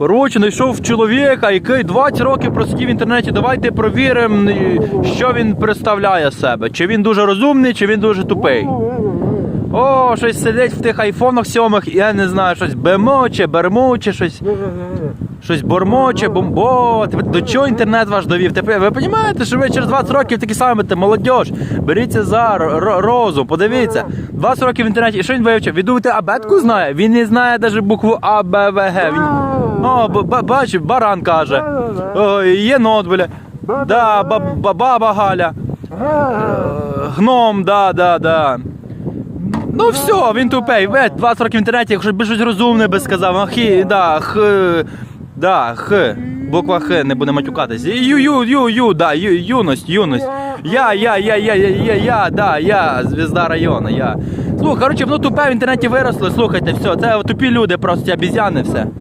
Коротше, знайшов чоловіка, який 20 років просидів в інтернеті. Давайте провіримо, що він представляє себе. Чи він дуже розумний, чи він дуже тупий. О, щось сидить в тих айфонах сьомих, я не знаю, щось бемоче, бермуче, щось. Щось бормоче, бомбо. До чого інтернет ваш довів? Тепер ви розумієте, що ви через 20 років такі самі будете, молодь. Беріться за ро- ро- розум, подивіться. 20 років в інтернеті, і що він вивчив? Ви думаєте, абетку знає? Він не знає навіть букву А, Б, В, Г. Він... О, бачив, баран каже. О, єнот, бля. Да, ба- ба- баба Галя. Е, Гном, да, да, да. Ну все, він тупий. Ви 20 років в інтернеті, якщо б щось розумне би сказав, а хі, да, х, да, х, буква Х, не буде матюкатись. Ю, ю, ю, ю, да, ю, юність, юність. Я, я, я, я, я, я, я, да, я, звізда району, я. Слухай, коротше, воно тупе в інтернеті виросло, слухайте, все, це тупі люди, просто обізяни, все.